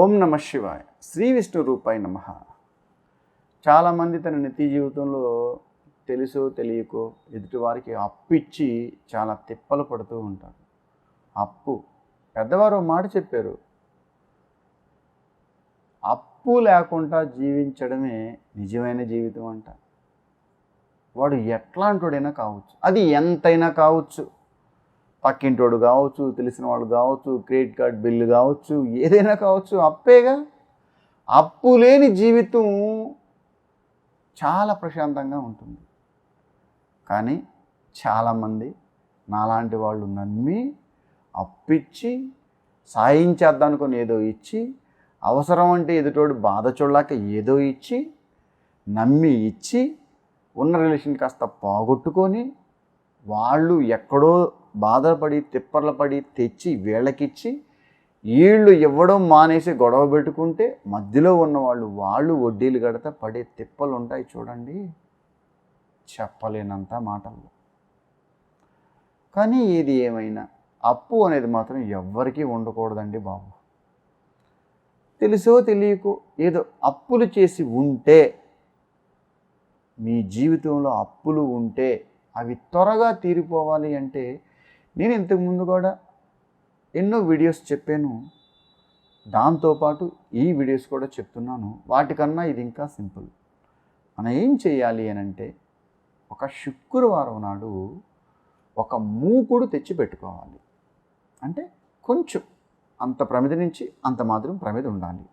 ఓం నమ శివాయ. శ్రీ విష్ణు రూపాయి నమ. చాలామంది తన నిత్య జీవితంలో తెలుసో తెలియకో ఎదుటివారికి అప్పు ఇచ్చి చాలా తిప్పలు పడుతూ ఉంటారు. అప్పు. పెద్దవారు మాట చెప్పారు. అప్పు లేకుండా జీవించడమే నిజమైన జీవితం అంట. వాడు ఎట్లాంటివాడైనా కావచ్చు. అది ఎంతైనా కావచ్చు. పక్కింటోడు కావచ్చు తెలిసిన వాళ్ళు కావచ్చు క్రెడిట్ కార్డ్ బిల్లు కావచ్చు ఏదైనా కావచ్చు అప్పేగా. అప్పు లేని జీవితం చాలా ప్రశాంతంగా ఉంటుంది. కానీ చాలామంది నాలాంటి వాళ్ళు నమ్మి అప్పిచ్చి సాయం చేద్దానుకొని ఏదో ఇచ్చి అవసరం అంటే ఎదుటోడు బాధ చూడలేక ఏదో ఇచ్చి నమ్మి ఇచ్చి ఉన్న రిలేషన్ కాస్త పోగొట్టుకొని వాళ్ళు ఎక్కడో బాధపడి తిప్పర్లు పడి తెచ్చి వీళ్ళకిచ్చి వీళ్ళు ఇవ్వడం మానేసి గొడవ పెట్టుకుంటే మధ్యలో ఉన్న వాళ్ళు వాళ్ళు వడ్డీలు కడితే పడే తిప్పలు ఉంటాయి చూడండి. చెప్పలేనంత మాటల్లో. కానీ ఏది ఏమైనా అప్పు అనేది మాత్రం ఎవ్వరికీ ఉండకూడదండి బాబు. తెలుసో తెలియకో ఏదో అప్పులు చేసి ఉంటే మీ జీవితంలో అప్పులు ఉంటే అవి త్వరగా తీరిపోవాలి అంటే నేను ఇంతకుముందు కూడా ఎన్నో వీడియోస్ చెప్పాను. దాంతోపాటు ఈ వీడియోస్ కూడా చెప్తున్నాను. వాటికన్నా ఇది ఇంకా సింపుల్. మనం ఏం చేయాలి అని అంటే ఒక శుక్రవారం నాడు ఒక మూకుడు తెచ్చి పెట్టుకోవాలి. అంటే కొంచెం అంత ప్రమిద నుంచి అంత మాత్రం ప్రమిద ఉండాలి.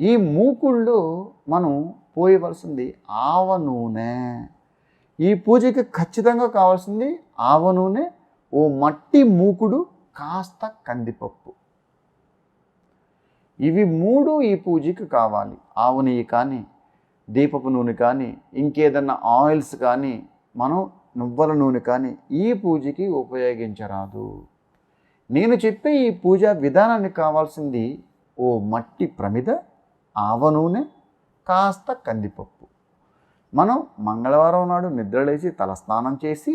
ఈ మూకుళ్ళు మనం పోయవలసింది ఆవ నూనె. ఈ పూజకి ఖచ్చితంగా కావాల్సింది ఆవ నూనె ఓ మట్టి మూకుడు కాస్త కందిపప్పు. ఇవి మూడు ఈ పూజకి కావాలి. ఆవు నెయ్యి కానీ దీపపు నూనె కానీ ఇంకేదన్నా ఆయిల్స్ కానీ మనం నువ్వుల నూనె కానీ ఈ పూజకి ఉపయోగించరాదు. నేను చెప్పే ఈ పూజా విధానానికి కావాల్సింది ఓ మట్టి ప్రమిద ఆవ నూనె కాస్త కందిపప్పు. మనం మంగళవారం నాడు నిద్రలేసి తలస్నానం చేసి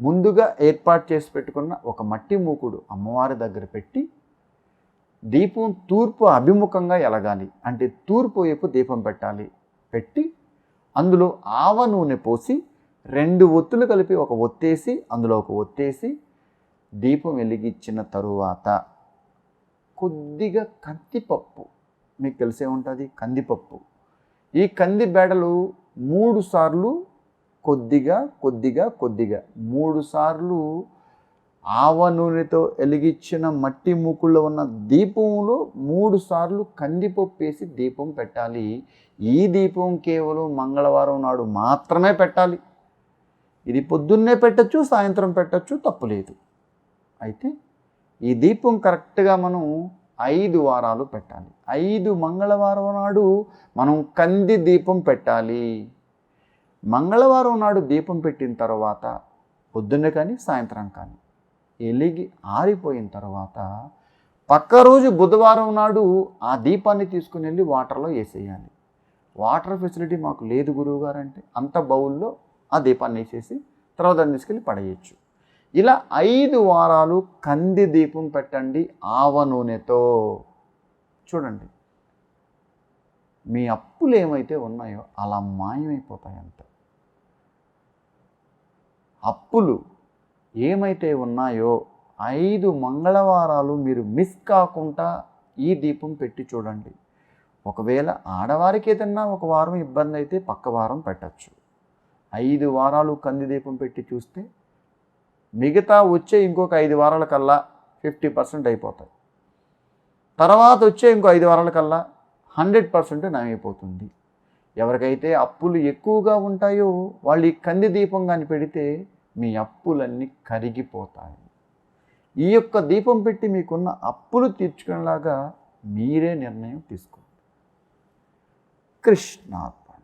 ముందుగా ఏర్పాటు చేసి పెట్టుకున్న ఒక మట్టి మూకుడు అమ్మవారి దగ్గర పెట్టి దీపం తూర్పు అభిముఖంగా ఎలగాలి. అంటే తూర్పు వైపు దీపం పెట్టాలి. పెట్టి అందులో ఆవ నూనె పోసి రెండు ఒత్తులు కలిపి ఒక ఒత్తేసి అందులో ఒక ఒత్తేసి దీపం వెలిగించిన తరువాత కొద్దిగా కందిపప్పు. మీకు తెలిసే ఉంటుంది కందిపప్పు. ఈ కంది బేడలు మూడు సార్లు కొద్దిగా కొద్దిగా కొద్దిగా. మూడు సార్లు ఆవ నూనెతో వెలిగించిన మట్టి మూకుల్లో ఉన్న దీపంలో మూడు సార్లు కందిపప్పు వేసి దీపం పెట్టాలి. ఈ దీపం కేవలం మంగళవారం నాడు మాత్రమే పెట్టాలి. ఇది పొద్దున్నే పెట్టచ్చు సాయంత్రం పెట్టచ్చు తప్పులేదు అయితే ఈ దీపం కరెక్ట్గా మనం ఐదు వారాలు పెట్టాలి. ఐదు మంగళవారం నాడు మనం కంది దీపం పెట్టాలి. మంగళవారం నాడు దీపం పెట్టిన తర్వాత పొద్దున్నే కానీ సాయంత్రం కానీ ఎలిగి ఆరిపోయిన తర్వాత పక్క రోజు బుధవారం నాడు ఆ దీపాన్ని తీసుకుని వెళ్ళి వాటర్లో వేసేయాలి. వాటర్ ఫెసిలిటీ మాకు లేదు గురువు అంటే అంత బౌల్లో ఆ దీపాన్ని వేసేసి తర్వాత దాన్ని తీసుకెళ్ళి పడేయచ్చు. ఇలా ఐదు వారాలు కంది దీపం పెట్టండి ఆవ నూనెతో. చూడండి. మీ అప్పులు ఏమైతే ఉన్నాయో అలా మాయమైపోతాయి అప్పులు ఏమైతే ఉన్నాయో ఐదు మంగళవారాలు మీరు మిస్ కాకుండా ఈ దీపం పెట్టి చూడండి. ఒకవేళ ఆడవారికి ఏదన్నా ఒక వారం ఇబ్బంది అయితే పక్క వారం పెట్టచ్చు. ఐదు వారాలు కంది దీపం పెట్టి చూస్తే మిగతా వచ్చే ఇంకొక ఐదు వారాల కల్లా ఫిఫ్టీ పర్సెంట్ అయిపోతాయి. తర్వాత వచ్చే ఇంకో ఐదు వారాల కల్లా హండ్రెడ్ పర్సెంట్ నయమైపోతుంది. ఎవరికైతే అప్పులు ఎక్కువగా ఉంటాయో వాళ్ళు ఈ కంది దీపం కానీ పెడితే మీ అప్పులన్నీ కరిగిపోతాయి. ఈ యొక్క దీపం పెట్టి మీకున్న అప్పులు తీర్చుకునేలాగా మీరే నిర్ణయం తీసుకోండి. కృష్ణ